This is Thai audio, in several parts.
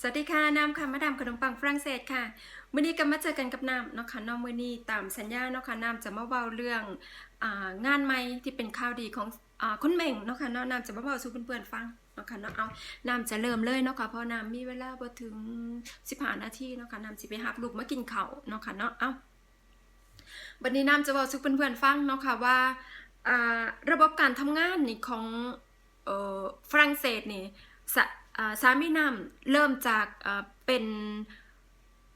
สวัสดีค่ะน้ำค่ะมาดามขนมปังฝรั่งเศสค่ะมื้อนี้ก็มาเจอกันกับน้ำเนาะค่ะน้องมื้อนี้ตามสัญญาเนาะค่ะน้ำจะมาเว้าเรื่ององานใหม่ที่เป็นข่าวดีของอคุณเม่งเนาะค่ะเนาะน้ำจะมาเว้าสู่เพื่อนๆฟังเนาะค่ะเนาะเอาน้ำจะเริ่มเลยเนาะค่ะเพราะน้ำมีเวลาบ่ถึง15นาทีเนาะค่ะน้ำสิไปรับลูกมากินข้าวเนาะค่ะเนาะเอาบัดนี้น้ำจะเว้าสู่เพื่อนๆฟังเนาะค่ะว่าระบบการทำงานนี่ของฝรั่งเศสนี่ สามีน้ำเริ่มจากเป็น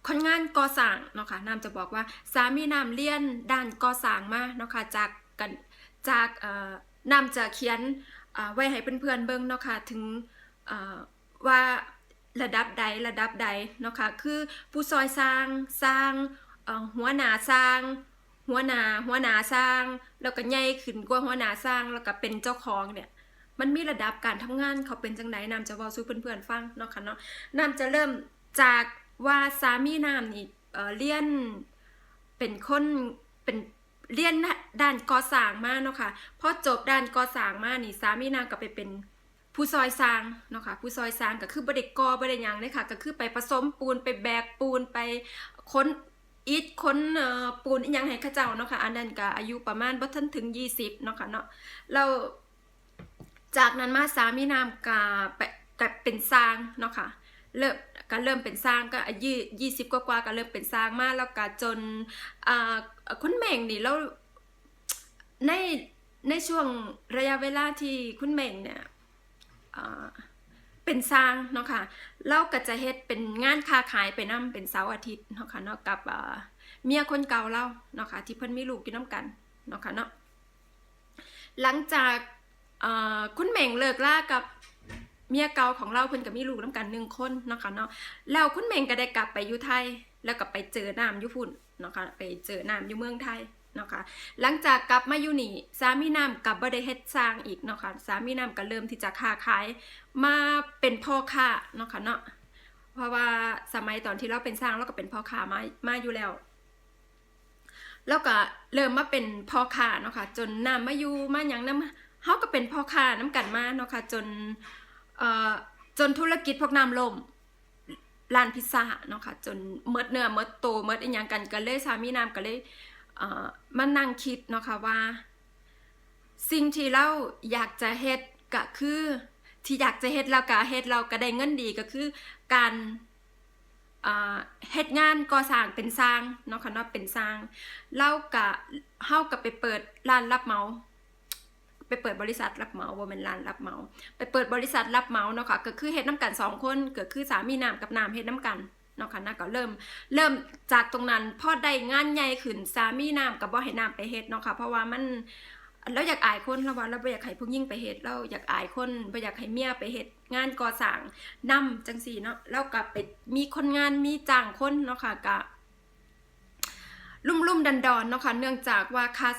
คนงานก่อสร้างเนาะค่ะน้ำจะบอกว่าสามีน้ำเรียนด้านก่อสร้างมาเนาะค่ะจากกันจากอ่าน้ำจะเขียนไว้ให้เพื่อนๆเบิ่งเนาะค่ะถึงว่าระดับใดระดับใดเนาะค่ะคือผู้ซอยสร้างสร้างหัวหน้าสร้าง หัวหน้าหัวหน้าสร้าง แล้วก็ใหญ่ขึ้นกว่าหัวหน้าสร้างแล้วก็เป็นเจ้าของเนี่ย มันมีระดับการทำงานเขาเป็นจังไดนำจะเว้าสู่เพื่อนๆฟังเนาะค่ะเนาะนำจะเริ่มจากว่าสามีนำนี่เอ่อเรียนเป็นคนเป็นเรียนด้านก่อสร้างมาเนาะค่ะพอจบด้านก่อสร้างมานี่สามีนำก็ไปเป็นผู้ซอยสร้างเนาะค่ะผู้ซอยสร้างก็คือบ่ได้ก่อบ่ได้หยังเลยค่ะ ก็คือไปผสมปูนไปแบกปูนไปค้นอิฐค้นปูนอีหยังให้เขาเจ้าเนาะค่ะอันนั้นก็อายุประมาณบ่ทันถึง 20เนาะค่ะเนาะแล้ว จากนั้นมาสามีนามกาไปกับเป็นสร้างเนาะค่ะเริ่มก็เริ่มเป็นสร้างก็อายุยี่สิบกว่าก็เริ่มเป็นสร้างมาแล้วก็จนอ่าคุณแม่งนี่แล้วในในช่วงระยะเวลาที่คุณแม่งเนี่ยเป็นสร้างเนาะค่ะเราก็จะเฮ็ดเป็นงานค้าขายไปนํเป็นเสาร์อาทิตย์เนาะค่ะเนาะกับเมียคนเก่าเราเนาะค่ะที่เพิ่นมีลูกอยู่นํกันเนาะค่ะเนาะหลังจาก คุณเหม่งเลิกล่ากับเมียเก่าของเราเพิ่นกับมีลูกน้ำกันหนึ่งคนเนาะค่ะเนาะแล้วคุณเหม่งก็ได้กลับไปอยู่ไทย แล้วก็ไปเจอน้ำอยู่พุ่นเนาะค่ะไปเจอน้ำอยู่เมืองไทยเนาะค่ะหลังจากกลับมาอยู่นี่สามีน้ำกลับบ่ได้เฮ็ดสร้างอีกเนาะค่ะสามีน้ำก็เริ่มที่จะค้าขายมาเป็นพ่อค้าเนาะค่ะเนาะเพราะว่าสมัยตอนที่เราเป็นสร้างเราก็เป็นพ่อค้ามามาอยู่แล้วแล้วก็เริ่มมาเป็นพ่อค้าเนาะค่ะจนน้ำมาอยู่มาหยังน้ำ เขาก็เป็นพ่อค้าน้ำกันมาเนาะค่ะจนเอ่อจนธุรกิจพวกน้ำล่มร้านพิซซ่าเนาะค่ะจนเมดเนื้อเมดโตเมดอีหยังกันก็เลยสามีน้ำก็เลยเอ่อมานั่งคิดเนาะค่ะว่า สิ่งที่เราอยากจะเฮ็ดก็คือที่อยากจะเฮ็ดแล้วก็เฮ็ดเราก็ได้เงินดีก็คือการอ่าเฮ็ดงานก่อสร้างเป็นสร้างเนาะค่ะเนาะเป็นสร้างเราก็เฮาก็ไปเปิดร้านรับเหมา ไปเปิดบริษัทรับเหมาว่าเป็นร้านรับเหมา ไปเปิดบริษัทรับเหมาเนาะค่ะก็คือเฮ็ดน้ำกันสองคนก็คือสามีน้ำกับน้ำเฮ็ดน้ำกันเนาะค่ะนะก็เริ่มเริ่มจากตรงนั้นพอได้งานใหญ่ขึ้นสามีน้ำกับบ่ให้น้ำไปเฮ็ดเนาะค่ะเพราะว่ามันเราอยากอายคนเราว่าเราบ่อยากให้ผู้หญิงไปเฮ็ดเราอยากอายคนบ่อยากให้เมียไปเฮ็ดงานก่อสร้างนำจังซี่เนาะแล้วก็ไปมีคนงานมีจ้างคนเนาะค่ะก็ลุ่มๆดันๆเนาะค่ะเนื่องจากว่าค่า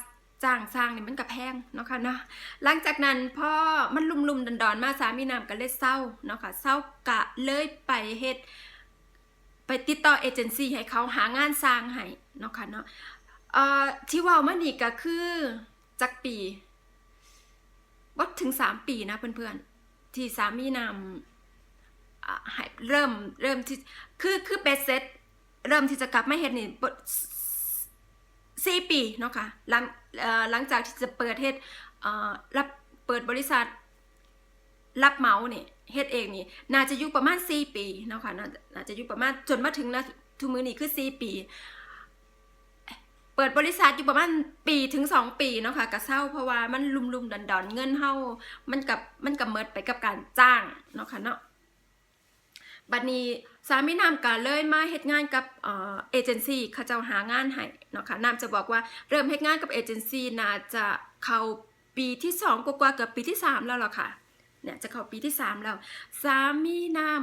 จ้างสร้างนี่มันก็แพงเนาะค่ะเนาะหลังจากนั้นพ่อมันลุ่มๆดอนๆมาสามีน้ำก็เลยเศร้าเนาะค่ะเศร้ากะเลยไปเฮ็ดไปติดต่อเอเจนซี่ให้เขาหางานสร้างให้เนาะค่ะเนาะเอ่อที่ว่ามานี่ก็คือจักปีวัดถึงสามปีนะเพื่อนๆ ที่สามีนำอ่าเริ่มเริ่มที่คือคือเบสเซ็ตเริ่มที่จะกลับมาเฮ็ดนี่บ่สี่ปีเนาะค่ะหลัง หลังจากที่จะเปิดเฮ็ดรับเปิดบริษัทรับเหมาเนี่ยเฮ็ดเองนี่น่าจะอยู่ประมาณสี่ปีเนาะค่ะน่าจะน่าจะอยู่ประมาณจนมาถึงนะทุกมือนี่คือสี่ปี เปิดบริษัทอยู่ประมาณปีถึงสองปีเนาะค่ะก็เศร้าเพราะว่ามันลุมๆดอนๆเงินเฮามันกับมันกับเมิดไปกับการจ้างเนาะค่ะเนาะ บัดนี้สามีนามกาเลยมาเฮ็ดงานกับเอเจนซี่เขาเจ้าหางานให้เนาะค่ะนามจะบอกว่าเริ่มเฮ็ดงานกับเอเจนซี่น่าจะเข้าปีที่สองกว่าเกือบปีที่สามแล้วล่ะค่ะเนี่ยจะเข้าปีที่สามแล้วสามีนาม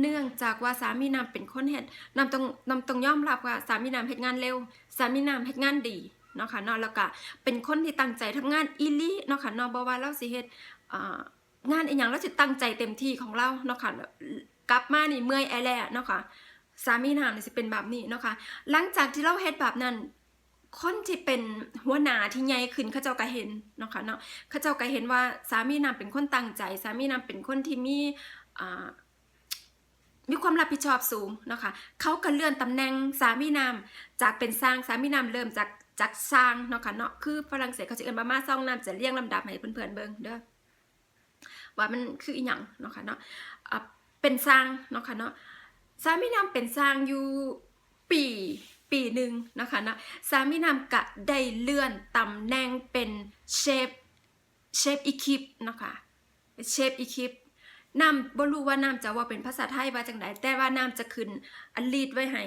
เนื่องจากว่าสามีนามเป็นคนเฮ็ดนามต้องนามต้องยอมรับว่าสามีนามเฮ็ดงานเร็ว สามีนามเฮ็ดงานดีเนาะค่ะเนาะแล้วก็เป็นคนที่ตั้งใจทำงานอีลีเนาะค่ะเนาะบ่ว่าเราสิเฮ็ดงานอีหยังเราสิตั้งใจเต็มที่ของเราเนาะค่ะ กลับมานี่เมื่อยแอแลเนาะค่ะสามีนามนี่สิเป็นแบบนี้เนาะค่ะหลังจากที่เราเฮ็ดแบบนั้นคนที่เป็นหัวหน้าที่ใหญ่ขึ้นเขาเจ้าก็เห็นเนาะค่ะเนาะเขาเจ้าก็เห็นว่าสามีนามเป็นคนตั้งใจ สามีนามเป็นคนที่มีอ่ามีความรับผิดชอบสูงเนาะคะเขาก็เลื่อนตำแหน่งสามีนามจากเป็นสร้างสามีนามเริ่มจากจากสร้างเนาะค่ะเนาะคือฝรั่งเศสเขาจะเอิ้นมาม่าซ่องนามจะเรียงลำดับให้เพื่อนๆเบิ่งเด้อว่ามันคืออีหยังเนาะค่ะเนาะอะ เป็นสร้างเนาะค่ะเนาะสามีนาเป็นสร้างอยู่ปีปีหนึ่งนะคะเนาะสามีนากะได้เลื่อนตำแหน่งเป็นเชฟเชฟอีคิปเนาะค่ะเชฟอีคิปน้ำบ่รู้ว่าน้ำจะว่าเป็นภาษาไทยว่าจังไดแต่ว่าน้ำจะขึ้นอันลีดไว้ให้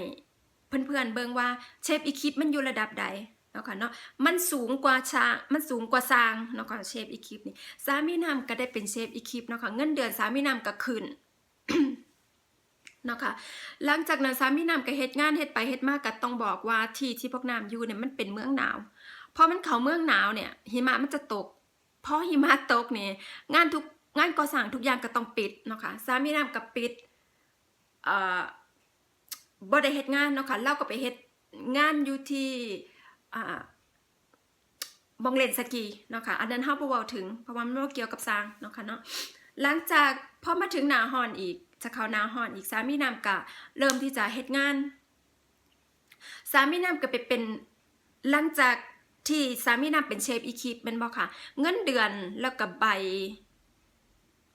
เพื่อนๆเบิ่งว่าเชฟอีคิปมันอยู่ระดับใดเนาะค่ะเนาะมันสูงกว่าชามันสูงกว่าสร้างเนาะค่ะเชฟอีคิปนี่สามีน้ำก็ได้เป็นเชฟอีคิปเนาะค่ะเงินเดือนสามีน้ำก็ขึ้น เนาะค่ะหลังจากนั้นสามีน้ำก็เฮ็ดงานเฮ็ดไปเฮ็ดมาก็ต้องบอกว่าที่ที่พวกน้ำอยู่เนี่ยมันเป็นเมืองหนาวพอมันเข้าเมืองหนาวเนี่ย หิมะมันจะตกพอหิมะตกเนี่ยงานทุกงานก่อสร้างทุกอย่างก็ต้องปิดเนาะค่ะสามีน้ำกับปิดเอ่อบ่ได้เฮ็ดงานเนาะค่ะเราก็ไปเฮ็ดงานอยู่ที่อ่าบองเลนสกีเนาะค่ะอันนั้นเฮาบ่เว้าถึงเพราะว่ามันบ่เกี่ยวกับสร้างเนาะค่ะเนาะ หลังจากพอมาถึงหนาฮอนอีกจะเข้าหนาฮอนอีกสามีน้ำก็เริ่มที่จะเฮ็ดงานสามีน้ำก็ไปเป็นหลังจากที่สามีน้ำเป็นเชฟอีคิปแม่นบ่ค่ะ เงินเดือนแล้วก็ใบ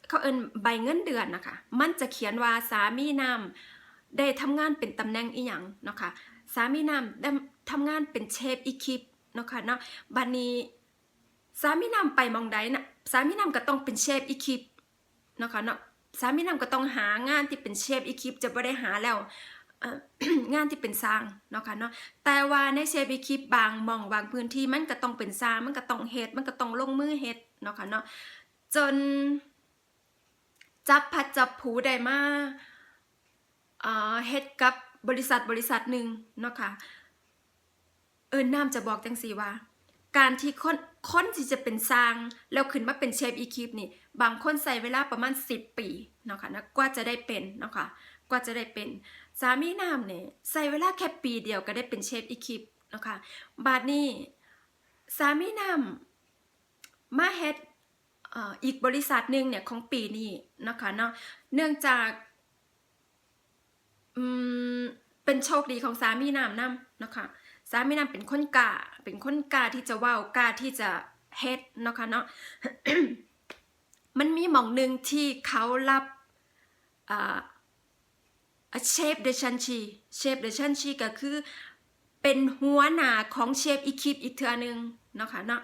เขาเอินใบเงินเดือนนะคะ มันจะเขียนว่าสามีนำได้ทำงานเป็นตำแหน่งอีหยังเนาะค่ะสามีนำได้ทำงานเป็นเชฟอีคิปเนาะค่ะเนาะบัดนี้สามีนำไปมองใดนะสามีนำก็ต้องเป็นเชฟอีคิป เนาะค่ะเนาะสามีนำก็ต้องหางานที่เป็นเชฟอีคิปจะบ่ได้หาแล้วงานที่เป็นสร้างเนาะค่ะเนาะแต่ว่าในเชฟอีคิปบางมองบางพื้นที่มันก็ต้องเป็นสร้างมันก็ต้องเฮ็ดมันก็ต้องลงมือเฮ็ดเนาะค่ะเนาะจนจับพัดจับผูได้มาอ่าเฮ็ดกับบริษัทบริษัทหนึ่งเนาะค่ะเอิญน้ำจะบอกจังสีว่า การที่คนคนที่จะเป็นสร้างแล้วขึ้นมาเป็นเชฟอีคิปนี่บางคนใส่เวลาประมาณ 10 ปีเนาะค่ะนะกว่าจะได้เป็นเนาะค่ะกว่าจะได้เป็นสามีน้ำเนี่ยใส่เวลาแค่ปีเดียวก็ได้เป็นเชฟอีคิปเนาะค่ะบาดนี้สามีน้ำมาเฮ็ดอีกบริษัทหนึ่งเนี่ยของปีนี้นะคะเนาะเนื่องจากเป็นโชคดีของสามีนามนํนะคะสามีนามเป็นคนกล้า เป็นคนกล้าที่จะว้าวกล้าที่จะเฮ็ดเนาะคะเนาะมันมีหม่องหนึ่งที่เขารับอ่าเชฟเดชันชีเชฟเดชันชีก็คือเป็นหัวหน้าของเชฟอีคิปอีกเทือหนึงเนาะค่ะเนาะ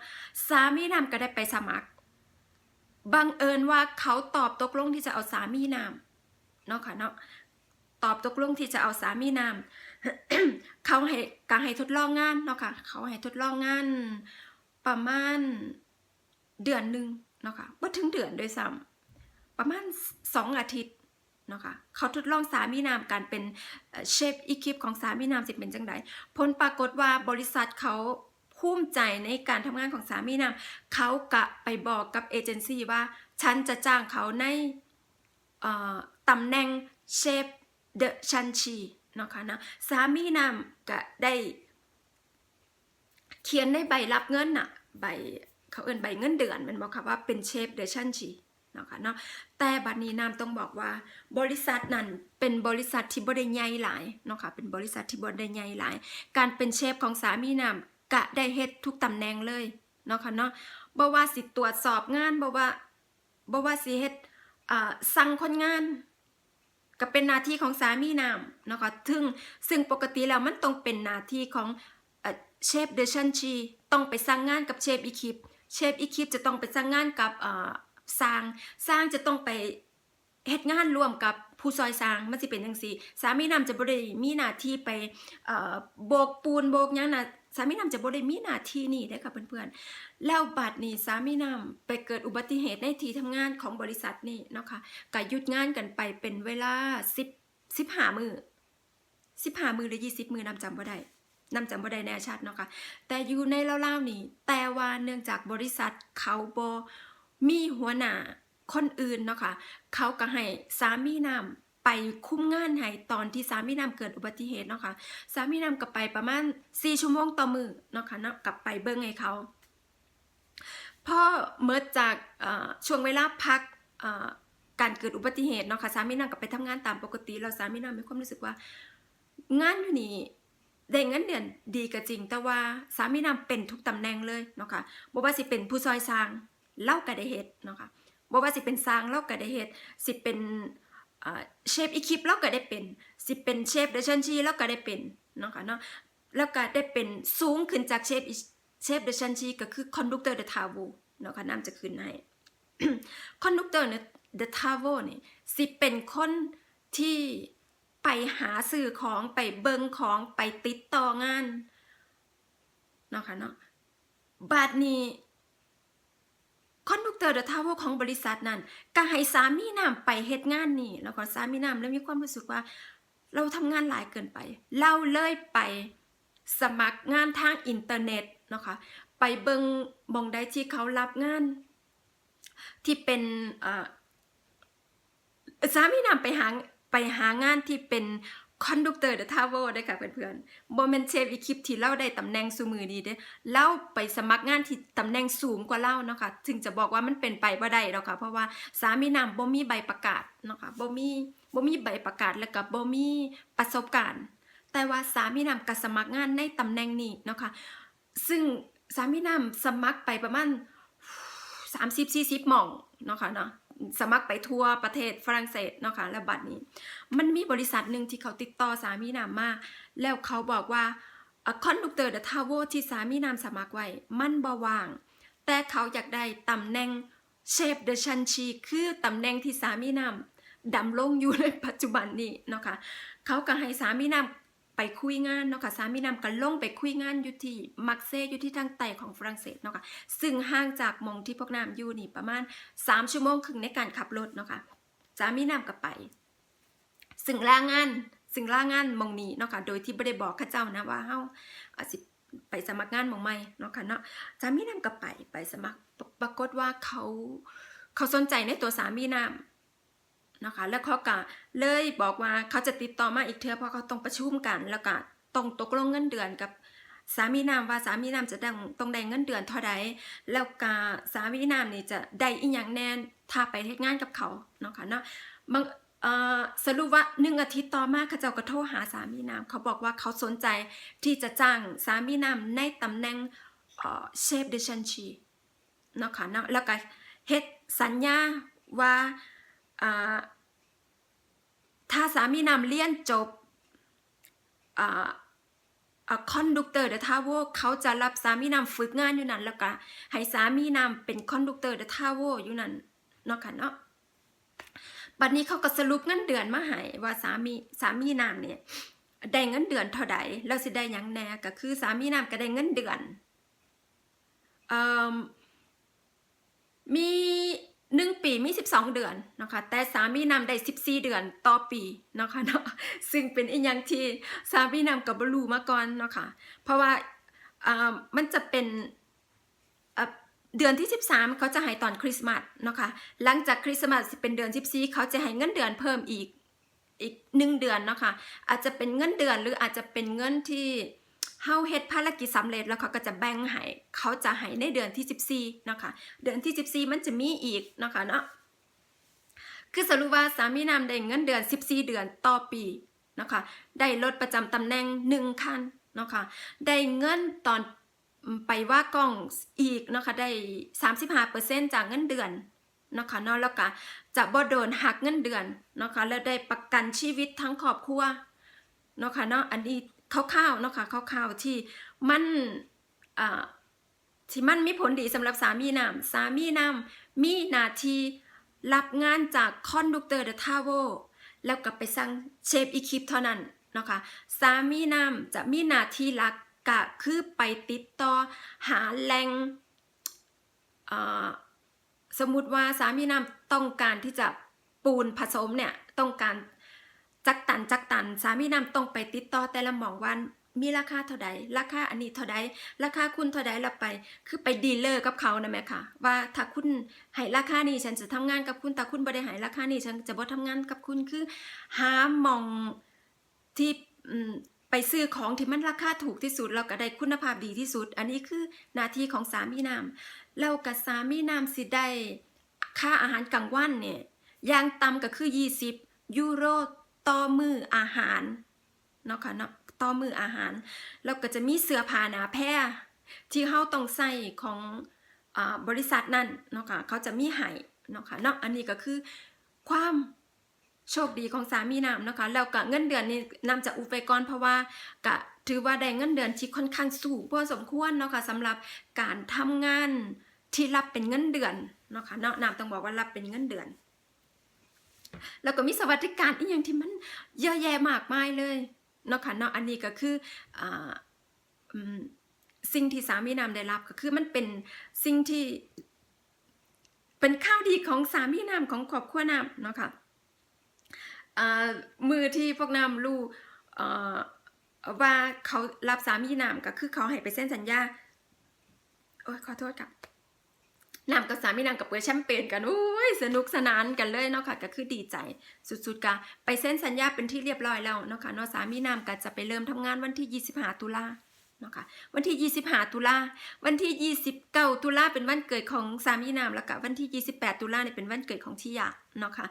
สามีนามก็ได้ไปสมัครบังเอิญว่าเขาตอบตกลงที่จะเอาสามีนามเนาะค่ะเนาะตอบตกลงที่จะเอาสามีนาม เขาให้การให้ทดลองงานเนาะค่ะเขาให้ทดลองงาน ประมาณเดือนหนึ่งเนาะค่ะว่าถึงเดือนด้วยซ้ำประมาณสองอาทิตย์เนาะค่ะเขาทดลองสามีนามการเป็นเชฟอีคิปของสามีนามสิเป็นจังไดผลปรากฏว่าบริษัทเขาภูมิใจในการทำงานของสามีนามเขากะไปบอกกับเอเจนซี่ว่า ฉันจะจ้างเขาในตำแหน่งเชฟเดอะชันชี เนาะค่ะนะสามีนำก็ได้เขียนในใบรับเงินน่ะใบเขาเอินใบเงินเดือนมันบอกค่ะว่าเป็นเชฟเดชันชีเนาะค่ะเนาะแต่บัดนี้นามต้องบอกว่าบริษัทนั้นเป็นบริษัทที่บริใหญ่หลายเนาะค่ะเป็นบริษัทที่บริใหญ่หลาย การเป็นเชฟของสามีนามกะได้เฮ็ดทุกตำแหน่งเลยเนาะค่ะเนาะบ่ว่าสิตรวจสอบงานบ่ว่าบ่ว่าสิเฮ็ดสั่งคนงาน ก็เป็นหน้าที่ของสามีนามนะคะซึ่งซึ่งปกติแล้วมันต้องเป็นหน้าที่ของเอ่อเชฟเดชันชีต้องไปสั่งงานกับเชฟอีคิปเชฟอีคิปจะต้องไปสั่งงานกับสร้างสร้างจะต้องไปเฮ็ดงานร่วมกับผู้ซอยสร้างมันสิเป็นจังซี่สามีนามจะบ่ได้มีหน้าที่ไปโบกปูนโบกหยังน่ะ สามีนามจะบ่ได้มีหน้าที่นี่เด้ค่ะเพื่อนๆ แล้วบัดนี้สามีนำไปเกิดอุบัติเหตุในที่ทำงานของบริษัทนี่เนาะค่ะก็หยุดงานกันไปเป็นเวลา10 15มือ15มือหรือ20มือนำจำบ่ได้นำจำบ่ได้แน่ชัดเนาะค่ะแต่อยู่ในเล่าๆนี่ แต่ว่าเนื่องจากบริษัทเขาบ่มีหัวหน้าคนอื่นเนาะค่ะเขาก็ให้สามีนำ ไปคุ้มงานให้ตอนที่สามีนำเกิดอุบัติเหตุเนาะค่ะสามีนำก็ไปประมาณ4ชั่วโมงต่อมือเนาะค่ะเนาะกลับไปเบิ่งให้เขาพอเมื่อจากช่วงเวลาพักการเกิดอุบัติเหตุเนาะค่ะสามีนางก็ไปทำงานตามปกติแล้วสามีนามีความรู้สึกว่างานอยู่นี่ได้เงินเดือนดีก็จริง แต่ว่าสามีนาเป็นทุกตำแหน่งเลยเนาะค่ะบ่ว่าสิเป็นผู้ซอยสร้างเล่าก็ได้เฮ็ดเนาะค่ะบ่ว่าสิเป็นสร้างเล่าก็ได้เฮ็ดสิเป็น เชฟอีคิปเราก็ได้เป็นสิเป็นเชฟเดชันชีเราก็ได้เป็นเนาะค่ะเนาะแล้วก็ได้เป็นสูงขึ้นจากเชฟเชฟเดชันชีก็คือคอนดักเตอร์เดทาโวเนาะค่ะน้ำจะขึ้นให้คอนดักเตอร์เดทาโวนี่สิเป็นคนที่ไปหาซื้อของไปเบิงของไปติดต่องานเนาะค่ะเนาะบัดนี้ คอนดักเตอร์เดทาโวของบริษัทนั้นก็ให้สามีนำไปเฮ็ดงานนี่แล้วก็สามีนำแล้วมีความรู้สึกว่า เราทำงานหลายเกินไป เราเลยไปสมัครงานทางอินเทอร์เน็ตนะคะไปเบิงบองได้ที่เขารับงาน ที่เป็นสามีนำไปหาไปหางานที่เป็น คอนดักเตอร์เดอะทาวเวอร์ได้ค่ะเพื่อนๆบอมเมนเชฟอีคลิปที่เล่าได้ตำแหน่งสูมือนี้เด้เล่าไปสมัครงานที่ตำแหน่งสูงกว่าเล่าเนาะค่ะถึงจะบอกว่ามันเป็นไปบ่ได้แล้วค่ะ เพราะว่าสามีนำบ่มีใบประกาศเนาะค่ะบ่มีบ่มีใบประกาศแล้วก็บ่มีประสบการณ์ แต่ว่าสามีนำก็สมัครงานในตำแหน่งนี้เนาะค่ะซึ่งสามีนำสมัครไปประมาณ30 40หม่องเนาะค่ะเนาะ สมัครไปทั่วประเทศฝรั่งเศสเนาะค่ะแล้วบัดนี้ มันมีบริษัทหนึ่งที่เขาติดต่อสามีนามมาแล้วเขาบอกว่าคอนดักเตอร์เดอะทาวเวอร์ที่สามีนามสมัครไว้ มันบ่ว่าง แต่เขาอยากได้ตำแหน่งเชฟเดอะชันชีคือตำแหน่งที่สามีนามดำรงอยู่ในปัจจุบันนี้เนาะค่ะเขาก็ให้สามีนาม ไปคุยงานเนาะค่ะสามีนามก็ลงไปคุยงานอยู่ที่มักเซอยู่ที่ทางใต้ของฝรั่งเศสเนาะค่ะซึ่งห่างจากมองที่พวกนามอยู่นี่ประมาณ 3 ชั่วโมงครึ่งในการขับรถเนาะค่ะสามีนามก็ไป ซึ่งลางานซึ่งลางานมองนี้เนาะค่ะโดยที่ไม่ได้บอกข้าเจ้านะว่าเฮาอาจสิไปสมัครงานมองใหม่เนาะค่ะเนาะสามีนามก็ไปไปสมัครปรากฏว่าเขาเขาสนใจในตัวสามีนาม นะคะ แล้วเขาก็เลยบอกว่าเขาจะติดต่อมาอีกเทื่อเพราะเขาต้องประชุมกัน แล้วก็ต้องตกลงเงินเดือนกับสามีนามว่าสามีนามจะต้องต้องได้เงินเดือนเท่าใดแล้วก็สามีนามนี่จะได้อีหยังแน่นถ้าไปเฮ็ดงานกับเขาเนาะค่ะเนาะบางสรุปว่าหนึ่งอาทิตย์ต่อมาเขาเจ้าก็โทรหาสามีนามเขาบอกว่าเขาสนใจที่จะจ้างสามีนามในตำแหน่งเชฟเดชันชีเนาะค่ะเนาะแล้วก็เฮ็ดสัญญาว่า ถ้าสามีนามเรียนจบคอนดักเตอร์เดทาวเขาจะรับสามีนามฝึกงานอยู่นั่นแล้วก็ให้สามีนามเป็นคอนดักเตอร์เดทาวอยู่นั่นเนาะค่ะเนาะบัดนี้เขาก็สรุปเงินเดือนมาให้ว่าสามีสามีนามเนี่ยได้เงินเดือนเท่าใดแล้วสิได้ยังแน่ก็คือสามีนามก็ได้เงินเดือนอมี หนึ่งปีมี 12 เดือนนะคะแต่สามีนามได้ 14 เดือนต่อปีนะคะเนาะซึ่งเป็นอีกอย่างที่สามีนามกับบรูมาก่อนนะคะเพราะว่าอ่ามันจะเป็นเดือนที่ 13 เขาจะให้ตอนคริสต์มาสนะคะหลังจากคริสต์มาสเป็นเดือน 14 เขาจะให้เงินเดือนเพิ่มอีกอีกหนึ่งเดือนนะคะอาจจะเป็นเงินเดือนหรืออาจจะเป็นเงินที่ เฮาเฮ็ดภารกิจสำเร็จแล้วเขาก็จะแบ่งให้เขาจะให้ในเดือนที่ 14เนาะค่ะเดือนที่ 14 มันจะมีอีกเนาะค่ะเนาะคือสรุปว่าสามีนามได้เงินเดือน 14 เดือนต่อปีเนาะค่ะได้รถประจำตำแหน่ง1คันเนาะค่ะได้เงินตอนไปว่ากล้องอีกเนาะคะได้ 35%จากเงินเดือนเนาะคะเนาะแล้วก็จะบ่โดนหักเงินเดือนเนาะคะแล้วได้ประกันชีวิตทั้งครอบครัวเนาะคะเนาะอันนี้ คร่าวๆเนาะค่ะคร่าวๆที่มันที่มันมีผลดีสำหรับสามีนำสามีนำมีหน้าที่รับงานจากคอนดักเตอร์เดอะทาวเวแล้วก็ไปสั่งเชฟอีคิปเท่านั้นเนาะค่ะสามีนำจะมีหน้าที่หลักก็คือไปติดต่อหาแหล่งสมมุติว่าสามีน้ำต้องการที่จะปูนผสมเนี่ยต้องการ จักตันจักตันสามีนำต้องไปติดต่อแต่ละหมองวันมีราคาเท่าใดราคาอันนี้เท่าใดราคาคุณเท่าใดแล้วไป คือไปดีลเลอร์กับเขานะแม่ค่ะ ว่าถ้าคุณให้ราคานี้ฉันจะทำงานกับคุณแต่คุณบ่ได้ให้ราคานี้ฉันจะบ่ทำงานกับคุณคือ หาหมองที่ไปซื้อของที่มันราคาถูกที่สุดแล้วก็ได้คุณภาพดีที่สุด อันนี้คือหน้าที่ของสามีนามแล้วกับสามีนามสิได้ค่าอาหารกลางวันเนี่ยอย่างต่ำก็คือ 20 ยูโร ต่อมืออาหารเนาะค่ะเนาะต่อมืออาหาร แล้วก็จะมีเสื้อผ้าหนาแพร่ที่เฮาต้องใส่ของอบริษัทนั่นเนาะค่ะเขาจะมีให้เนาะค่ะเนาะอันนี้ก็คือความโชคดีของสามีนำเนาะค่ะแล้วก็เงินเดือนนี่นำจะอุบไปก่อนเพราะว่าก็ถือว่าได้เงินเดือนที่ค่อนข้างสูงพอสมควรเนาะค่ะสำหรับการทำงานที่รับเป็นเงินเดือนเนาะค่ะเนาะนำต้องบอกว่ารับเป็นเงินเดือน แล้วก็มีสวัสดิการอีกอย่างที่มันเยอะแยะมากมายเลยเนาะค่ะเนาะอันนี้ก็คืออสิ่งที่สามีนำได้รับก็คือมันเป็นสิ่งที่เป็นข้าวดีของสามีนำของครอบครัวนำเนาะค่ะมือที่พวกนำรู้ว่าเขารับสามีนำก็คือเขาให้ไปเซ็นสัญญาโอ้ยขอโทษค่ะ นำกับสามีนำกับเปิดแชมเปญกันโอ้ยสนุกสนานกันเลยเนาะค่ะก็คือดีใจ สุดๆกะไปเซ็นสัญญาเป็นที่เรียบร้อยแล้วเนาะค่ะเนาะสามีนำก็จะไปเริ่มทำงานวันที่ 25 ตุลาเนาะค่ะวันที่ 25 ตุลาวันที่ 29 ตุลาเป็นวันเกิดของสามีนำแล้วก็วันที่ 28 ตุลาเนี่ยเป็นวันเกิดของทิยาเนาะค่ะ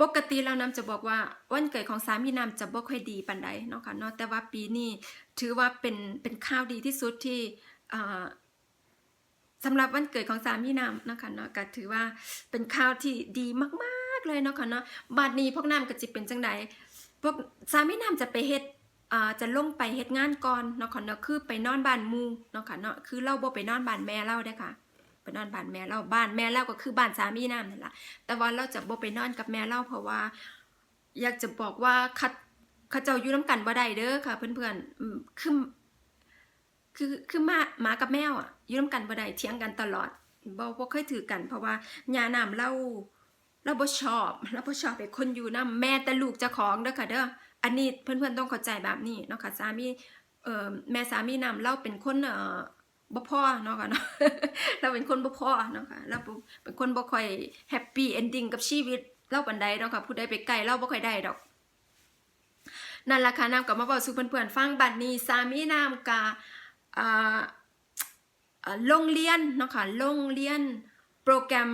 ปกติแล้วนำจะบอกว่าวันเกิดของสามีนำจะบ่ค่อยดีปานใดเนาะค่ะเนาะแต่ว่าปีนี้ถือว่าเป็นเป็นข่าวดีที่สุดที่อ่า สำหรับวันเกิดของสามีนามนะคะเนาะก็ถือว่าเป็นข่าวที่ดีมากๆเลยเนาะค่ะเนาะบัดนี้พวกนามก็จะเป็นจังไดพวกสามีนามจะไปเฮ็ดอ่าจะลงไปเฮ็ดงานก่อนเนาะค่ะเนาะคือไปนอนบ้านมูเนาะค่ะเนาะคือเราบ่ไปนอนบ้านแม่เราเด้ค่ะไปนอนบ้านแม่เราบ้านแม่เราก็คือบ้านสามีนามนั่นล่ะแต่ว่าเราจะบ่ไปนอนกับแม่เราเพราะว่า อยากจะบอกว่าคัดขาเจ้าอยู่น้ำกันบ่ได้เด้อค่ะ เพื่อนๆคือ คือคือมาหมากับแมวอะอยู่ร่วมกันบ่ได้เถียงกันตลอดบ่บ่เคยถือกัน เพราะว่าญาน้ำเราเราบ่ชอบเราบ่ชอบให้คนอยู่นํแม่แต่ลูกเจ้าของเด้อค่ะเด้ออันนี้เพื่อนๆต้องเข้าใจแบบนี้เนาะค่ะสามีเอ่อแม่สามีนำเราเป็นคนเอ่อบ่พอเนาะค่ะเนาะเราเป็นคนบ่พ่อเนาะค่ะเราเป็นคนบ่ค่อยแฮปปี้เอนดิ้งกับชีวิตเราปานใดเนาะค่ะผู้ใดไปใกลเราบ่ค่อยได้ดอกนั่นล่ะค่ะน้ำกับมาเว้าสู่เพื่อนๆฟังบัดนี้สามีน้ำกะอ่าอ่า โรงเรียนเนาะค่ะโรงเรียนโปรแกรม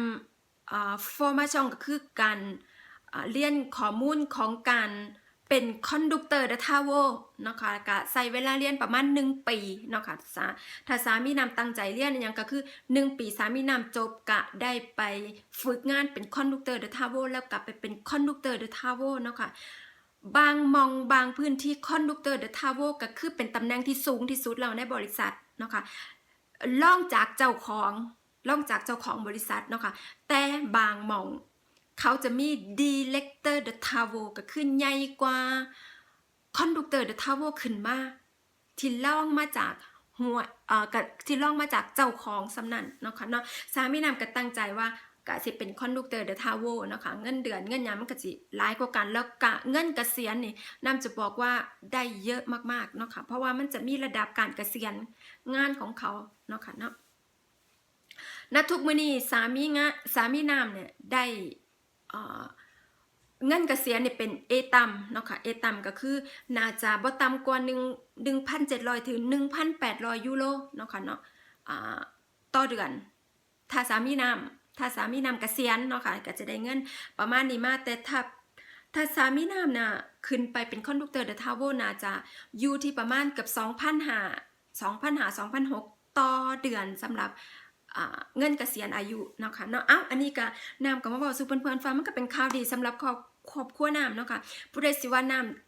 อ่า formation ก็คือการเรียนข้อมูลของการเป็นคอนดักเตอร์ดาทาโวเนาะค่ะก็ใส่เวลาเรียนประมาณ 1 ปีเนาะค่ะสาถ้าสามีนำตั้งใจเรียนอหยังก็คือ 1 ปีสามีนำจบกะได้ไปฝึกงานเป็นคอนดักเตอร์ดาทาโวแล้วกลับไปเป็นคอนดักเตอร์ดาทาโวเนาะค่ะ บางมองบางพื้นที่คอนดักเตอร์เดอะทาวเวก็คือเป็นตำแหน่งที่สูงที่สุดแล้วในบริษัทเนาะค่ะล่องจากเจ้าของล่องจากเจ้าของบริษัทเนาะค่ะแต่บางมอง เขาจะมีดีเลกเตอร์เดอะทาวเวก็คือใหญ่กว่าคอนดักเตอร์เดอะทาวเวขึ้นมาที่ล่องมาจากหัวเอ่อที่ล่องมาจากเจ้าของสำนันเนาะค่ะเนาะสามีนำก็ตั้งใจว่า กะสิเป็นคอนดักเตอร์เดอะทาวเวเนะคะเงินเดือนเงินยามมันก็สิหลายกว่ากันแล้วกะเงินเกษียณนี่นำจะบอกว่าได้เยอะมากๆเนาะค่ะเพราะว่ามันจะมีระดับการเกษียณงานของเขาเนาะค่ะเนาะณทุกมื้อนี้สามีงะสามีนามเนี่ยได้เอ่อเงินเกษียณเนี่ยเป็นเอตัมเนาะค่ะเอตัมก็คือน่าจะบ่ต่ำกว่า1 1,700ถึง1,800ยูโรเนาะค่ะเนาะอ่าต่อเดือน ถ้าสามีน้ำ ถ้าสามีนำเกษียณเนาะค่ะก็จะได้เงินประมาณนี้มาแต่ถ้าถ้าสามีนำน่ะขึ้นไปเป็นคอนดักเตอร์เดอะทาวเวน่าจะอยู่ที่ประมาณเกับ2,500 2,500 2,600ต่อเดือนสำหรับเงินเกษียณอายุเนาะค่ะเนาะอ้าวอันนี้ก็นำกับมาบอกสู่เพื่อนๆฟังมันก็เป็นข่าวดีสำหรับครอบครอบครัวนำเนาะค่ะผู้ใดสิว่านำ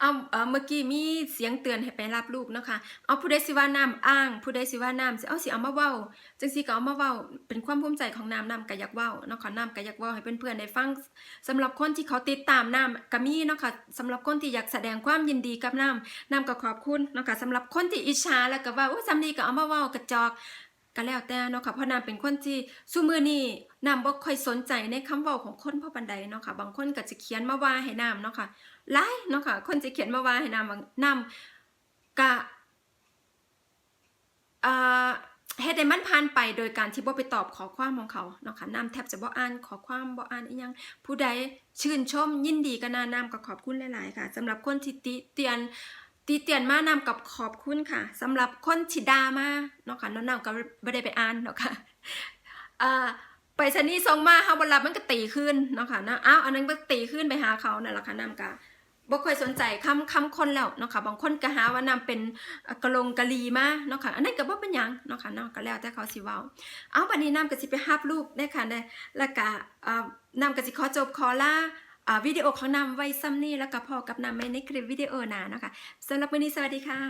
เอาเอ่อเมื่อกี้มีเสียงเตือนให้ไปรับลูกเนาะค่ะเอาผู้ใดสิว่าน้ำอ้าง ผู้ใดสิว่าน้ำสิเอาสิเอามาเว้าจังสิก็เอามาเว้า เป็นความภูมิใจของน้ำน้ำก็อยากเว้าเนาะค่ะน้ำก็อยากเว้าให้เพื่อนๆได้ฟังสำหรับคนที่เขาติดตามน้ำก็มีเนาะค่ะสำหรับคนที่อยากแสดงความยินดีกับน้ำน้ำก็ขอบคุณเนาะค่ะสำหรับคนที่อิจฉาแล้วก็ว่าโอ้สำนีก็เอามาเว้ากระจอกก็แล้วแต่เนาะค่ะเพราะน้ำเป็นคนที่ซุมือนี้น้ำบ่ค่อยสนใจในคำเว้าของคนพราะปานใดเนาะค่ะบางคนก็จะเขียนมาว่าให้น้ำเนาะค่ะ หลายเนาะค่ะ คนจะเขียนมาว่าให้นำนำกะอ่าเฮ็ดให้มันผ่านไปโดยการที่บ่ไปตอบขอความของเขาเนาะค่ะนำแทบจะบ่อ่านขอความบ่อ่านอีหยัง ผู้ใดชื่นชมยินดีกับนานำก็ขอบคุณหลาย ๆ ค่ะสำหรับคนที่ติเตียนติเตียนมานำกับขอบคุณค่ะสำหรับคนที่ด่ามาเนาะค่ะน้องๆก็บ่ได้ไปอ่านเนาะค่ะอ่าไปชนีย์ส่งมาเฮาบ่รับมันก็ตีขึ้นเนาะค่ะนะอ้าวอันนั้นก็ตีขึ้นไปหาเขานั่นแหละค่ะนำกะ บ่ค่อยสนใจคำคำคนแล้วเนาะค่ะบางคนก็หาว่านำเป็นกะลงกะลีมาเนาะค่ะอันนั้นก็บ่เป็นหยังเนาะค่ะเนาะก็แล้วแต่เขาสิเว้าเอาบัดนี้นำก็สิไปรับลูกได้ค่ะได้แล้วก็เอ่อนำก็สิขอจบขอลาอ่าวิดีโอของนำไว้ซ้ำนี้แล้วก็พอกับนำไว้ในคลิปวิดีโอหน้าเนาะค่ะสำหรับมื้อนี้สวัสดีค่ะ